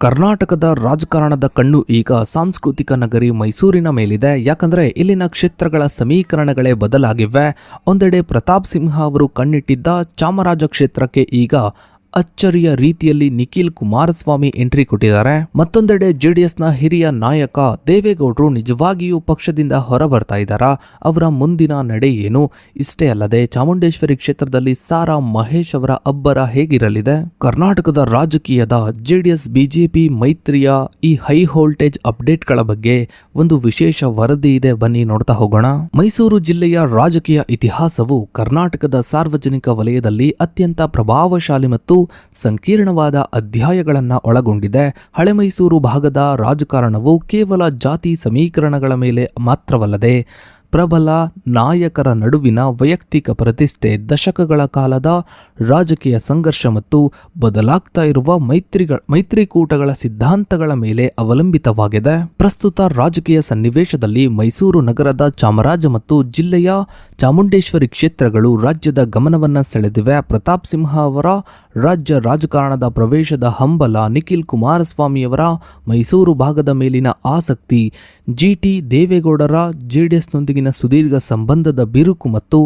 ಕರ್ನಾಟಕದ ರಾಜಕಾರಣದ ಕಣ್ಣು ಈಗ ಸಾಂಸ್ಕೃತಿಕ ನಗರಿ ಮೈಸೂರಿನ ಮೇಲಿದೆ. ಯಾಕಂದರೆ ಇಲ್ಲಿನ ಕ್ಷೇತ್ರಗಳ ಸಮೀಕರಣಗಳೇ ಬದಲಾಗಿವೆ. ಒಂದೆಡೆ ಪ್ರತಾಪ್ ಸಿಂಹ ಅವರು ಕಣ್ಣಿಟ್ಟಿದ್ದ ಚಾಮರಾಜ ಕ್ಷೇತ್ರಕ್ಕೆ ಈಗ ಅಚ್ಚರಿಯ ರೀತಿಯಲ್ಲಿ ನಿಖಿಲ್ ಕುಮಾರಸ್ವಾಮಿ ಎಂಟ್ರಿ ಕೊಟ್ಟಿದ್ದಾರೆ. ಮತ್ತೊಂದೆಡೆ ಜೆಡಿಎಸ್ನ ಹಿರಿಯ ನಾಯಕ ದೇವೇಗೌಡರು ನಿಜವಾಗಿಯೂ ಪಕ್ಷದಿಂದ ಹೊರಬರ್ತಾ ಇದ್ದಾರಾ? ಅವರ ಮುಂದಿನ ನಡೆ ಏನು? ಇಷ್ಟೇ ಅಲ್ಲದೆ ಚಾಮುಂಡೇಶ್ವರಿ ಕ್ಷೇತ್ರದಲ್ಲಿ ಸಾರಾ ಮಹೇಶ್ ಅವರ ಅಬ್ಬರ ಹೇಗಿರಲಿದೆ? ಕರ್ನಾಟಕದ ರಾಜಕೀಯದ ಜೆಡಿಎಸ್, ಬಿಜೆಪಿ ಮೈತ್ರಿಯ ಈ ಹೈ ವೋಲ್ಟೇಜ್ ಅಪ್ಡೇಟ್ಗಳ ಬಗ್ಗೆ ಒಂದು ವಿಶೇಷ ವರದಿ ಇದೆ. ಬನ್ನಿ ನೋಡ್ತಾ ಹೋಗೋಣ. ಮೈಸೂರು ಜಿಲ್ಲೆಯ ರಾಜಕೀಯ ಇತಿಹಾಸವು ಕರ್ನಾಟಕದ ಸಾರ್ವಜನಿಕ ವಲಯದಲ್ಲಿ ಅತ್ಯಂತ ಪ್ರಭಾವಶಾಲಿ ಮತ್ತು ಸಂಕೀರ್ಣವಾದ ಅಧ್ಯಾಯಗಳನ್ನು ಒಳಗೊಂಡಿದೆ. ಹಳೆ ಮೈಸೂರು ಭಾಗದ ರಾಜಕಾರಣವು ಕೇವಲ ಜಾತಿ ಸಮೀಕರಣಗಳ ಮೇಲೆ ಮಾತ್ರವಲ್ಲದೆ ಪ್ರಬಲ ನಾಯಕರ ನಡುವಿನ ವೈಯಕ್ತಿಕ ಪ್ರತಿಷ್ಠೆ ದಶಕಗಳ ಕಾಲದ ರಾಜಕೀಯ ಸಂಘರ್ಷ ಮತ್ತು ಬದಲಾಗ್ತಾ ಇರುವ ಮೈತ್ರಿಗಳ ಮೈತ್ರಿಕೂಟಗಳ ಸಿದ್ಧಾಂತಗಳ ಮೇಲೆ ಅವಲಂಬಿತವಾಗಿದೆ. ಪ್ರಸ್ತುತ ರಾಜಕೀಯ ಸನ್ನಿವೇಶದಲ್ಲಿ ಮೈಸೂರು ನಗರದ ಚಾಮರಾಜ ಮತ್ತು ಜಿಲ್ಲೆಯ ಚಾಮುಂಡೇಶ್ವರಿ ಕ್ಷೇತ್ರಗಳು ರಾಜ್ಯದ ಗಮನವನ್ನು ಸೆಳೆದಿವೆ. ಪ್ರತಾಪ್ ಸಿಂಹ ಅವರ ರಾಜ್ಯ ರಾಜಕಾರಣದ ಪ್ರವೇಶದ ಹಂಬಲ ನಿಖಿಲ್ ಕುಮಾರಸ್ವಾಮಿಯವರ ಮೈಸೂರು ಭಾಗದ ಮೇಲಿನ ಆಸಕ್ತಿ ಜಿಟಿ ದೇವೇಗೌಡರ ಜೆಡಿಎಸ್ನೊಂದಿಗಿನ ಸುದೀರ್ಘ ಸಂಬಂಧದ ಬಿರುಕು ಮತ್ತು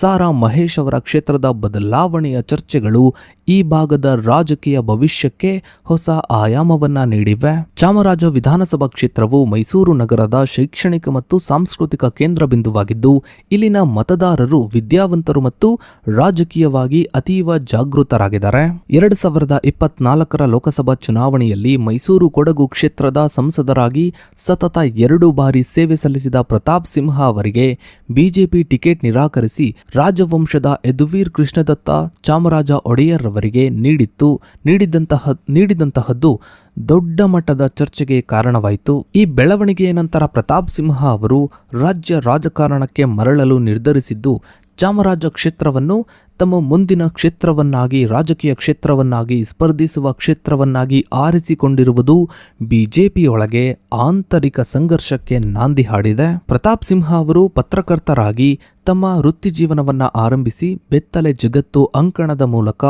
ಸಾರಾ ಮಹೇಶ್ ಅವರ ಕ್ಷೇತ್ರದ ಬದಲಾವಣೆಯ ಚರ್ಚೆಗಳು ಈ ಭಾಗದ ರಾಜಕೀಯ ಭವಿಷ್ಯಕ್ಕೆ ಹೊಸ ಆಯಾಮವನ್ನ ನೀಡಿವೆ. ಚಾಮರಾಜ ವಿಧಾನಸಭಾ ಕ್ಷೇತ್ರವು ಮೈಸೂರು ನಗರದ ಶೈಕ್ಷಣಿಕ ಮತ್ತು ಸಾಂಸ್ಕೃತಿಕ ಕೇಂದ್ರ ಬಿಂದುವಾಗಿದ್ದು, ಇಲ್ಲಿನ ಮತದಾರರು ವಿದ್ಯಾವಂತರು ಮತ್ತು ರಾಜಕೀಯವಾಗಿ ಅತೀವ ಜಾಗೃತರಾಗಿದ್ದಾರೆ. ಎರಡು ಸಾವಿರದ ಇಪ್ಪತ್ನಾಲ್ಕರ ಲೋಕಸಭಾ ಚುನಾವಣೆಯಲ್ಲಿ ಮೈಸೂರು ಕೊಡಗು ಕ್ಷೇತ್ರದ ಸಂಸದರಾಗಿ ಸತತ ಎರಡು ಬಾರಿ ಸೇವೆ ಸಲ್ಲಿಸಿದ ಪ್ರತಾಪ್ ಸಿಂಹ ಅವರಿಗೆ ಬಿಜೆಪಿ ಟಿಕೆಟ್ ನಿರಾಕರಿಸಿ ರಾಜವಂಶದ ಯದುವೀರ್ ಕೃಷ್ಣದತ್ತ ಚಾಮರಾಜ ಒಡೆಯರ್ ಅವರಿಗೆ ನೀಡಿತ್ತು. ನೀಡಿದಂತಹ, ನೀಡಿದಂತಹದ್ದು ದೊಡ್ಡ ಮಟ್ಟದ ಚರ್ಚೆಗೆ ಕಾರಣವಾಯಿತು. ಈ ಬೆಳವಣಿಗೆಯ ನಂತರ ಪ್ರತಾಪ್ ಸಿಂಹ ಅವರು ರಾಜ್ಯ ರಾಜಕಾರಣಕ್ಕೆ ಮರಳಲು ನಿರ್ಧರಿಸಿದ್ದು, ಚಾಮರಾಜ ಕ್ಷೇತ್ರವನ್ನು ತಮ್ಮ ಮುಂದಿನ ಕ್ಷೇತ್ರವನ್ನಾಗಿ, ರಾಜಕೀಯ ಕ್ಷೇತ್ರವನ್ನಾಗಿ, ಸ್ಪರ್ಧಿಸುವ ಕ್ಷೇತ್ರವನ್ನಾಗಿ ಆರಿಸಿಕೊಂಡಿರುವುದು ಬಿಜೆಪಿಯೊಳಗೆ ಆಂತರಿಕ ಸಂಘರ್ಷಕ್ಕೆ ನಾಂದಿ ಹಾಡಿದೆ. ಪ್ರತಾಪ್ ಸಿಂಹ ಅವರು ಪತ್ರಕರ್ತರಾಗಿ ತಮ್ಮ ವೃತ್ತಿ ಜೀವನವನ್ನ ಆರಂಭಿಸಿ ಬೆತ್ತಲೆ ಜಗತ್ತು ಅಂಕಣದ ಮೂಲಕ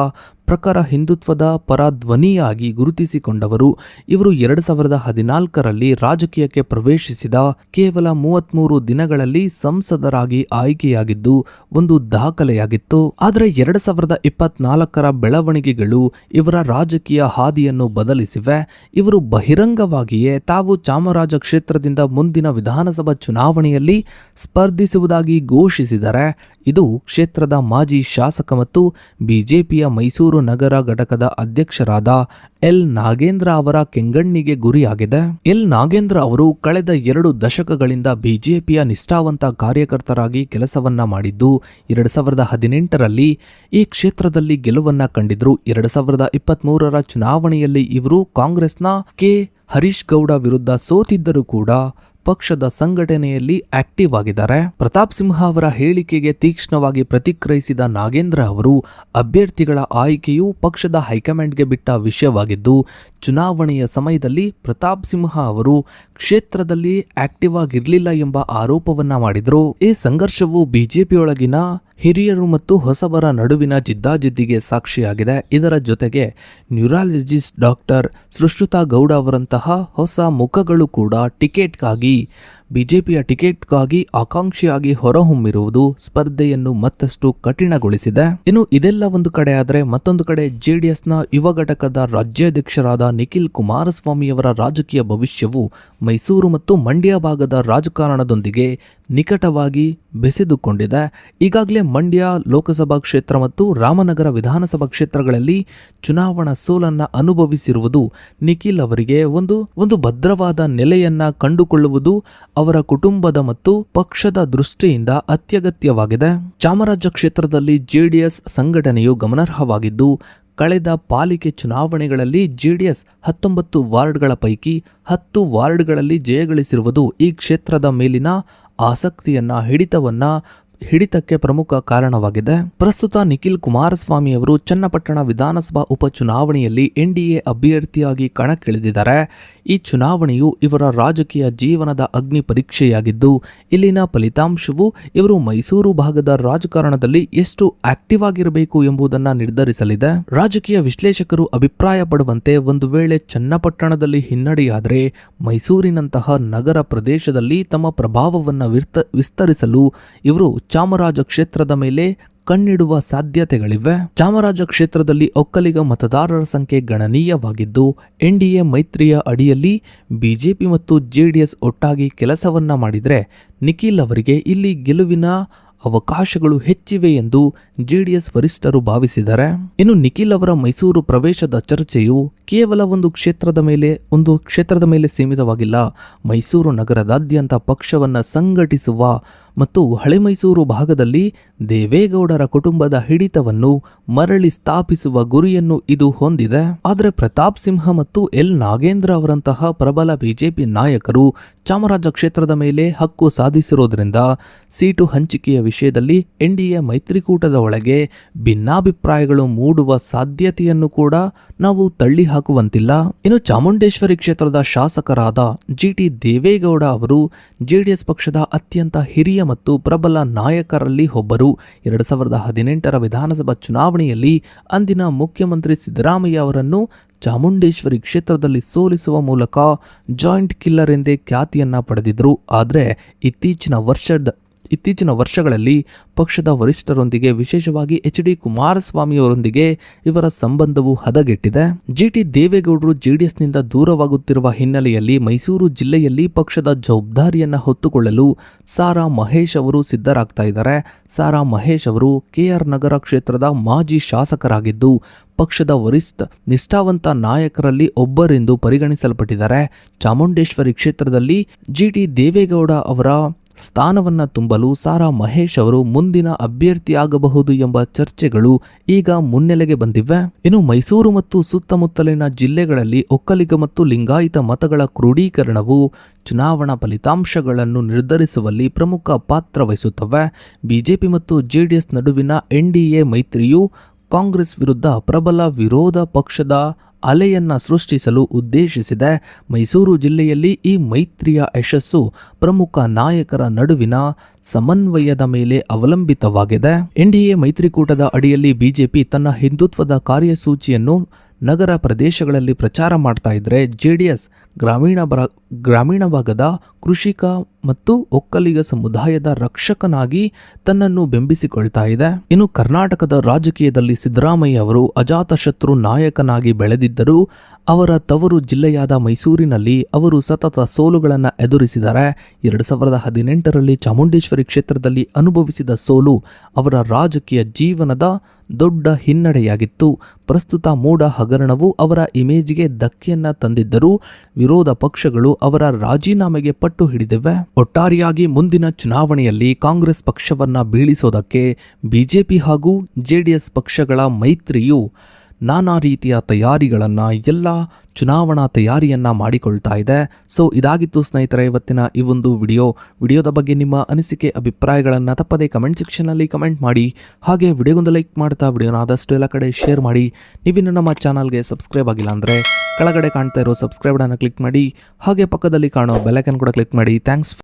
ಪ್ರಖರ ಹಿಂದುತ್ವದ ಪರ ಧ್ವನಿಯಾಗಿ ಗುರುತಿಸಿಕೊಂಡವರು, ಇವರು ಎರಡು ಸಾವಿರದ ಹದಿನಾಲ್ಕರಲ್ಲಿ ರಾಜಕೀಯಕ್ಕೆ ಪ್ರವೇಶಿಸಿದ ಕೇವಲ ಮೂವತ್ಮೂರು ದಿನಗಳಲ್ಲಿ ಸಂಸದರಾಗಿ ಆಯ್ಕೆಯಾಗಿದ್ದು, ಒಂದು ದಾಖಲೆಯಾಗಿತ್ತು. ಆದರೆ ಎರಡು ಸಾವಿರದ ಇಪ್ಪತ್ನಾಲ್ಕರ ಬೆಳವಣಿಗೆಗಳು ಇವರ ರಾಜಕೀಯ ಹಾದಿಯನ್ನು ಬದಲಿಸಿವೆ. ಇವರು ಬಹಿರಂಗವಾಗಿಯೇ ತಾವು ಚಾಮರಾಜ ಕ್ಷೇತ್ರದಿಂದ ಮುಂದಿನ ವಿಧಾನಸಭಾ ಚುನಾವಣೆಯಲ್ಲಿ ಸ್ಪರ್ಧಿಸುವುದಾಗಿ ಘೋಷಿಸಿದರೆ ಇದು ಕ್ಷೇತ್ರದ ಮಾಜಿ ಶಾಸಕ ಮತ್ತು ಬಿಜೆಪಿಯ ಮೈಸೂರು ನಗರ ಘಟಕದ ಅಧ್ಯಕ್ಷರಾದ ಎಲ್. ನಾಗೇಂದ್ರ ಅವರ ಕೆಂಗಣ್ಣಿಗೆ ಗುರಿಯಾಗಿದೆ. ಎಲ್. ನಾಗೇಂದ್ರ ಅವರು ಕಳೆದ ಎರಡು ದಶಕಗಳಿಂದ ಬಿಜೆಪಿಯ ನಿಷ್ಠಾವಂತ ಕಾರ್ಯಕರ್ತರಾಗಿ ಕೆಲಸವನ್ನ ಮಾಡಿದ್ದು, ಎರಡು ಸಾವಿರದ ಹದಿನೆಂಟರಲ್ಲಿ ಈ ಕ್ಷೇತ್ರದಲ್ಲಿ ಗೆಲುವನ್ನ ಕಂಡಿದ್ರು. ಎರಡು ಸಾವಿರದ ಇಪ್ಪತ್ತ್ ಮೂರರ ಚುನಾವಣೆಯಲ್ಲಿ ಇವರು ಕಾಂಗ್ರೆಸ್ನ ಕೆ. ಹರೀಶ್ ಗೌಡ ವಿರುದ್ಧ ಸೋತಿದ್ದರೂ ಕೂಡ ಪಕ್ಷದ ಸಂಘಟನೆಯಲ್ಲಿ ಆಕ್ಟಿವ್ ಆಗಿದ್ದಾರೆ. ಪ್ರತಾಪ್ ಸಿಂಹ ಅವರ ಹೇಳಿಕೆಗೆ ತೀಕ್ಷ್ಣವಾಗಿ ಪ್ರತಿಕ್ರಿಯಿಸಿದ ನಾಗೇಂದ್ರ ಅವರು, ಅಭ್ಯರ್ಥಿಗಳ ಆಯ್ಕೆಯು ಪಕ್ಷದ ಹೈಕಮಾಂಡ್ಗೆ ಬಿಟ್ಟ ವಿಷಯವಾಗಿದ್ದು, ಚುನಾವಣೆಯ ಸಮಯದಲ್ಲಿ ಪ್ರತಾಪ್ ಸಿಂಹ ಅವರು ಕ್ಷೇತ್ರದಲ್ಲಿ ಆಕ್ಟಿವ್ ಆಗಿರಲಿಲ್ಲ ಎಂಬ ಆರೋಪವನ್ನ ಮಾಡಿದರು. ಈ ಸಂಘರ್ಷವು ಬಿಜೆಪಿಯೊಳಗಿನ ಹಿರಿಯರು ಮತ್ತು ಹೊಸಬರ ನಡುವಿನ ಜಿದ್ದಾಜಿದ್ದಿಗೆ ಸಾಕ್ಷಿಯಾಗಿದೆ. ಇದರ ಜೊತೆಗೆ ನ್ಯೂರಾಲಜಿಸ್ಟ್ ಡಾಕ್ಟರ್ ಸೃಷ್ಟುತಾ ಗೌಡ ಅವರಂತಹ ಹೊಸ ಮುಖಗಳು ಕೂಡ ಟಿಕೆಟ್ಗಾಗಿ ಬಿಜೆಪಿಯ ಟಿಕೆಟ್ಗಾಗಿ ಆಕಾಂಕ್ಷಿಯಾಗಿ ಹೊರಹೊಮ್ಮಿರುವುದು ಸ್ಪರ್ಧೆಯನ್ನು ಮತ್ತಷ್ಟು ಕಠಿಣಗೊಳಿಸಿದೆ. ಇನ್ನು ಇದೆಲ್ಲ ಒಂದು ಕಡೆ ಆದರೆ ಮತ್ತೊಂದು ಕಡೆ ಜೆಡಿಎಸ್ನ ಯುವ ಘಟಕದ ರಾಜ್ಯಾಧ್ಯಕ್ಷರಾದ ನಿಖಿಲ್ ಕುಮಾರಸ್ವಾಮಿಯವರ ರಾಜಕೀಯ ಭವಿಷ್ಯವು ಮೈಸೂರು ಮತ್ತು ಮಂಡ್ಯ ಭಾಗದ ರಾಜಕಾರಣದೊಂದಿಗೆ ನಿಕಟವಾಗಿ ಬೆಸೆದುಕೊಂಡಿದೆ. ಈಗಾಗಲೇ ಮಂಡ್ಯ ಲೋಕಸಭಾ ಕ್ಷೇತ್ರ ಮತ್ತು ರಾಮನಗರ ವಿಧಾನಸಭಾ ಕ್ಷೇತ್ರಗಳಲ್ಲಿ ಚುನಾವಣಾ ಸೋಲನ್ನು ಅನುಭವಿಸಿರುವುದು ನಿಖಿಲ್ ಅವರಿಗೆ ಒಂದು ಒಂದು ಭದ್ರವಾದ ನೆಲೆಯನ್ನ ಕಂಡುಕೊಳ್ಳುವುದು ಅವರ ಕುಟುಂಬದ ಮತ್ತು ಪಕ್ಷದ ದೃಷ್ಟಿಯಿಂದ ಅತ್ಯಗತ್ಯವಾಗಿದೆ. ಚಾಮರಾಜ ಕ್ಷೇತ್ರದಲ್ಲಿ ಜೆಡಿಎಸ್ ಸಂಘಟನೆಯು ಗಮನಾರ್ಹವಾಗಿದ್ದು, ಕಳೆದ ಪಾಲಿಕೆ ಚುನಾವಣೆಗಳಲ್ಲಿ ಜೆಡಿಎಸ್ ಹತ್ತೊಂಬತ್ತು ವಾರ್ಡ್ಗಳ ಪೈಕಿ ಹತ್ತು ವಾರ್ಡ್ಗಳಲ್ಲಿ ಜಯಗಳಿಸಿರುವುದು ಈ ಕ್ಷೇತ್ರದ ಮೇಲಿನ ಆಸಕ್ತಿಯನ್ನ ಹಿಡಿತವನ್ನ ಹಿಡಿತಕ್ಕೆ ಪ್ರಮುಖ ಕಾರಣವಾಗಿದೆ. ಪ್ರಸ್ತುತ ನಿಖಿಲ್ ಕುಮಾರಸ್ವಾಮಿ ಅವರು ಚನ್ನಪಟ್ಟಣ ವಿಧಾನಸಭಾ ಉಪಚುನಾವಣೆಯಲ್ಲಿ ಎನ್ಡಿಎ ಅಭ್ಯರ್ಥಿಯಾಗಿ ಕಣಕ್ಕಿಳಿದಿದ್ದಾರೆ. ಈ ಚುನಾವಣೆಯು ಇವರ ರಾಜಕೀಯ ಜೀವನದ ಅಗ್ನಿ ಪರೀಕ್ಷೆಯಾಗಿದ್ದು, ಇಲ್ಲಿನ ಫಲಿತಾಂಶವು ಇವರು ಮೈಸೂರು ಭಾಗದ ರಾಜಕಾರಣದಲ್ಲಿ ಎಷ್ಟು ಆಕ್ಟಿವ್ ಆಗಿರಬೇಕು ಎಂಬುದನ್ನು ನಿರ್ಧರಿಸಲಿದೆ. ರಾಜಕೀಯ ವಿಶ್ಲೇಷಕರು ಅಭಿಪ್ರಾಯ ಪಡುವಂತೆ ಒಂದು ವೇಳೆ ಚನ್ನಪಟ್ಟಣದಲ್ಲಿ ಹಿನ್ನಡೆಯಾದರೆ, ಮೈಸೂರಿನಂತಹ ನಗರ ಪ್ರದೇಶದಲ್ಲಿ ತಮ್ಮ ಪ್ರಭಾವವನ್ನು ವಿಸ್ತರಿಸಲು ಇವರು ಚಾಮರಾಜ ಕ್ಷೇತ್ರದ ಮೇಲೆ ಕಣ್ಣಿಡುವ ಸಾಧ್ಯತೆಗಳಿವೆ. ಚಾಮರಾಜ ಕ್ಷೇತ್ರದಲ್ಲಿ ಒಕ್ಕಲಿಗ ಮತದಾರರ ಸಂಖ್ಯೆ ಗಣನೀಯವಾಗಿದ್ದು, ಎನ್ಡಿಎ ಮೈತ್ರಿಯ ಅಡಿಯಲ್ಲಿ ಬಿಜೆಪಿ ಮತ್ತು ಜೆಡಿಎಸ್ ಒಟ್ಟಾಗಿ ಕೆಲಸವನ್ನ ಮಾಡಿದರೆ ನಿಖಿಲ್ ಅವರಿಗೆ ಇಲ್ಲಿ ಗೆಲುವಿನ ಅವಕಾಶಗಳು ಹೆಚ್ಚಿವೆ ಎಂದು ಜೆಡಿಎಸ್ ವರಿಷ್ಠರು ಭಾವಿಸಿದ್ದಾರೆ. ಇನ್ನು ನಿಖಿಲ್ ಅವರ ಮೈಸೂರು ಪ್ರವೇಶದ ಚರ್ಚೆಯು ಕೇವಲ ಒಂದು ಕ್ಷೇತ್ರದ ಮೇಲೆ, ಒಂದು ಕ್ಷೇತ್ರದ ಮೇಲೆ ಸೀಮಿತವಾಗಿಲ್ಲ. ಮೈಸೂರು ನಗರದಾದ್ಯಂತ ಪಕ್ಷವನ್ನು ಸಂಘಟಿಸುವ ಮತ್ತು ಹಳೆ ಮೈಸೂರು ಭಾಗದಲ್ಲಿ ದೇವೇಗೌಡರ ಕುಟುಂಬದ ಹಿಡಿತವನ್ನು ಮರಳಿ ಸ್ಥಾಪಿಸುವ ಗುರಿಯನ್ನು ಇದು ಹೊಂದಿದೆ. ಆದರೆ ಪ್ರತಾಪ್ ಸಿಂಹ ಮತ್ತು ಎಲ್ ನಾಗೇಂದ್ರ ಅವರಂತಹ ಪ್ರಬಲ ಬಿಜೆಪಿ ನಾಯಕರು ಚಾಮರಾಜ ಕ್ಷೇತ್ರದ ಮೇಲೆ ಹಕ್ಕು ಸಾಧಿಸಿರೋದ್ರಿಂದ ಸೀಟು ಹಂಚಿಕೆಯ ವಿಷಯದಲ್ಲಿ ಎನ್ಡಿಎ ಮೈತ್ರಿಕೂಟದ ಒಳಗೆ ಭಿನ್ನಾಭಿಪ್ರಾಯಗಳು ಮೂಡುವ ಸಾಧ್ಯತೆಯನ್ನು ಕೂಡ ನಾವು ತಳ್ಳಿ ಹಾಕುವಂತಿಲ್ಲ. ಇನ್ನು ಚಾಮುಂಡೇಶ್ವರಿ ಕ್ಷೇತ್ರದ ಶಾಸಕರಾದ ಜಿ ಟಿ ದೇವೇಗೌಡ ಅವರು ಜೆಡಿಎಸ್ ಪಕ್ಷದ ಅತ್ಯಂತ ಹಿರಿಯ ಮತ್ತು ಪ್ರಬಲ ನಾಯಕರಲ್ಲಿ ಒಬ್ಬರು. ಎರಡು ಸಾವಿರದ ಹದಿನೆಂಟರ ವಿಧಾನಸಭಾ ಚುನಾವಣೆಯಲ್ಲಿ ಅಂದಿನ ಮುಖ್ಯಮಂತ್ರಿ ಸಿದ್ದರಾಮಯ್ಯ ಅವರನ್ನು ಚಾಮುಂಡೇಶ್ವರಿ ಕ್ಷೇತ್ರದಲ್ಲಿ ಸೋಲಿಸುವ ಮೂಲಕ ಜಾಯಿಂಟ್ ಕಿಲ್ಲರ್ ಎಂದೇ ಖ್ಯಾತಿಯನ್ನ ಪಡೆದಿದ್ರು. ಆದರೆ ಇತ್ತೀಚಿನ ವರ್ಷದ ಇತ್ತೀಚಿನ ವರ್ಷಗಳಲ್ಲಿ ಪಕ್ಷದ ವರಿಷ್ಠರೊಂದಿಗೆ ವಿಶೇಷವಾಗಿ ಎಚ್ ಡಿ ಕುಮಾರಸ್ವಾಮಿ ಅವರೊಂದಿಗೆ ಇವರ ಸಂಬಂಧವು ಹದಗೆಟ್ಟಿದೆ. ಜಿ ಟಿ ದೇವೇಗೌಡರು ಜೆಡಿಎಸ್ನಿಂದ ದೂರವಾಗುತ್ತಿರುವ ಹಿನ್ನೆಲೆಯಲ್ಲಿ ಮೈಸೂರು ಜಿಲ್ಲೆಯಲ್ಲಿ ಪಕ್ಷದ ಜವಾಬ್ದಾರಿಯನ್ನು ಹೊತ್ತುಕೊಳ್ಳಲು ಸಾರಾ ಮಹೇಶ್ ಅವರು ಸಿದ್ಧರಾಗ್ತಾ ಇದ್ದಾರೆ. ಸಾರಾ ಮಹೇಶ್ ಅವರು ಕೆಆರ್ ನಗರ ಕ್ಷೇತ್ರದ ಮಾಜಿ ಶಾಸಕರಾಗಿದ್ದು, ಪಕ್ಷದ ವರಿಷ್ಠ, ನಿಷ್ಠಾವಂತ ನಾಯಕರಲ್ಲಿ ಒಬ್ಬರೆಂದು ಪರಿಗಣಿಸಲ್ಪಟ್ಟಿದ್ದಾರೆ. ಚಾಮುಂಡೇಶ್ವರಿ ಕ್ಷೇತ್ರದಲ್ಲಿ ಜಿ ಟಿ ದೇವೇಗೌಡ ಅವರ ಸ್ಥಾನವನ್ನ ತುಂಬಲು ಸಾರಾ ಮಹೇಶ್ ಅವರು ಮುಂದಿನ ಅಭ್ಯರ್ಥಿಯಾಗಬಹುದು ಎಂಬ ಚರ್ಚೆಗಳು ಈಗ ಮುನ್ನೆಲೆಗೆ ಬಂದಿವೆ. ಇನ್ನು ಮೈಸೂರು ಮತ್ತು ಸುತ್ತಮುತ್ತಲಿನ ಜಿಲ್ಲೆಗಳಲ್ಲಿ ಒಕ್ಕಲಿಗ ಮತ್ತು ಲಿಂಗಾಯತ ಮತಗಳ ಕ್ರೋಢೀಕರಣವು ಚುನಾವಣಾ ಫಲಿತಾಂಶಗಳನ್ನು ನಿರ್ಧರಿಸುವಲ್ಲಿ ಪ್ರಮುಖ ಪಾತ್ರ ವಹಿಸುತ್ತವೆ. ಬಿಜೆಪಿ ಮತ್ತು ಜೆಡಿಎಸ್ ನಡುವಿನ ಎನ್ಡಿಎ ಮೈತ್ರಿಯು ಕಾಂಗ್ರೆಸ್ ವಿರುದ್ಧ ಪ್ರಬಲ ವಿರೋಧ ಪಕ್ಷದ ಅಲೆಯನ್ನ ಸೃಷ್ಟಿಸಲು ಉದ್ದೇಶಿಸಿದೆ. ಮೈಸೂರು ಜಿಲ್ಲೆಯಲ್ಲಿ ಈ ಮೈತ್ರಿಯ ಯಶಸ್ಸು ಪ್ರಮುಖ ನಾಯಕರ ನಡುವಿನ ಸಮನ್ವಯದ ಮೇಲೆ ಅವಲಂಬಿತವಾಗಿದೆ. ಎನ್ಡಿಎ ಮೈತ್ರಿಕೂಟದ ಅಡಿಯಲ್ಲಿ ಬಿಜೆಪಿ ತನ್ನ ಹಿಂದುತ್ವದ ಕಾರ್ಯಸೂಚಿಯನ್ನು ನಗರ ಪ್ರದೇಶಗಳಲ್ಲಿ ಪ್ರಚಾರ ಮಾಡ್ತಾ ಇದ್ರೆ ಜೆಡಿಎಸ್ ಗ್ರಾಮೀಣ ಎಸ್ ಗ್ರಾಮೀಣ ಭಾಗದ ಕೃಷಿಕ ಮತ್ತು ಒಕ್ಕಲಿಗ ಸಮುದಾಯದ ರಕ್ಷಕನಾಗಿ ತನ್ನನ್ನು ಬೆಂಬಿಸಿಕೊಳ್ತಾ ಇದೆ. ಇನ್ನು ಕರ್ನಾಟಕದ ರಾಜಕೀಯದಲ್ಲಿ ಸಿದ್ದರಾಮಯ್ಯ ಅವರು ಅಜಾತಶತ್ರು ನಾಯಕನಾಗಿ ಬೆಳೆದಿದ್ದರು ಅವರ ತವರು ಜಿಲ್ಲೆಯಾದ ಮೈಸೂರಿನಲ್ಲಿ ಅವರು ಸತತ ಸೋಲುಗಳನ್ನು ಎದುರಿಸಿದರೆ ಎರಡು ಸಾವಿರದ ಹದಿನೆಂಟರಲ್ಲಿ ಚಾಮುಂಡೇಶ್ವರಿ ಕ್ಷೇತ್ರದಲ್ಲಿ ಅನುಭವಿಸಿದ ಸೋಲು ಅವರ ರಾಜಕೀಯ ಜೀವನದ ದೊಡ್ಡ ಹಿನ್ನಡೆಯಾಗಿತ್ತು. ಪ್ರಸ್ತುತ ಮೂಡ ಹಗರಣವು ಅವರ ಇಮೇಜ್ಗೆ ಧಕ್ಕೆಯನ್ನು ತಂದಿದ್ದರೂ ವಿರೋಧ ಪಕ್ಷಗಳು ಅವರ ರಾಜೀನಾಮೆಗೆ ಪಟ್ಟು ಹಿಡಿದಿವೆ. ಒಟ್ಟಾರೆಯಾಗಿ ಮುಂದಿನ ಚುನಾವಣೆಯಲ್ಲಿ ಕಾಂಗ್ರೆಸ್ ಪಕ್ಷವನ್ನ ಬೀಳಿಸೋದಕ್ಕೆ ಬಿಜೆಪಿ ಹಾಗೂ ಜೆಡಿಎಸ್ ಪಕ್ಷಗಳ ಮೈತ್ರಿಯು ನಾನಾ ರೀತಿಯ ತಯಾರಿಗಳನ್ನು, ಎಲ್ಲ ಚುನಾವಣಾ ತಯಾರಿಯನ್ನು ಮಾಡಿಕೊಳ್ತಾ ಇದೆ. ಸೊ ಇದಾಗಿತ್ತು ಸ್ನೇಹಿತರೆ ಇವತ್ತಿನ ಈ ಒಂದು ವಿಡಿಯೋ. ವಿಡಿಯೋದ ಬಗ್ಗೆ ನಿಮ್ಮ ಅನಿಸಿಕೆ, ಅಭಿಪ್ರಾಯಗಳನ್ನು ತಪ್ಪದೆ ಕಮೆಂಟ್ ಸೆಕ್ಷನಲ್ಲಿ ಕಮೆಂಟ್ ಮಾಡಿ. ಹಾಗೆ ವಿಡಿಯೋಗೊಂದು ಲೈಕ್ ಮಾಡ್ತಾ ವಿಡಿಯೋನ ಆದಷ್ಟು ಎಲ್ಲ ಕಡೆ ಶೇರ್ ಮಾಡಿ. ನೀವಿನ್ನು ನಮ್ಮ ಚಾನಲ್ಗೆ ಸಬ್ಸ್ಕ್ರೈಬ್ ಆಗಿಲ್ಲ ಅಂದರೆ ಕೆಳಗಡೆ ಕಾಣ್ತಾ ಇರೋ ಸಬ್ಸ್ಕ್ರೈಬ್ ಕ್ಲಿಕ್ ಮಾಡಿ. ಹಾಗೆ ಪಕ್ಕದಲ್ಲಿ ಕಾಣೋ ಬೆಲೈಕನ್ ಕೂಡ ಕ್ಲಿಕ್ ಮಾಡಿ. ಥ್ಯಾಂಕ್ಸ್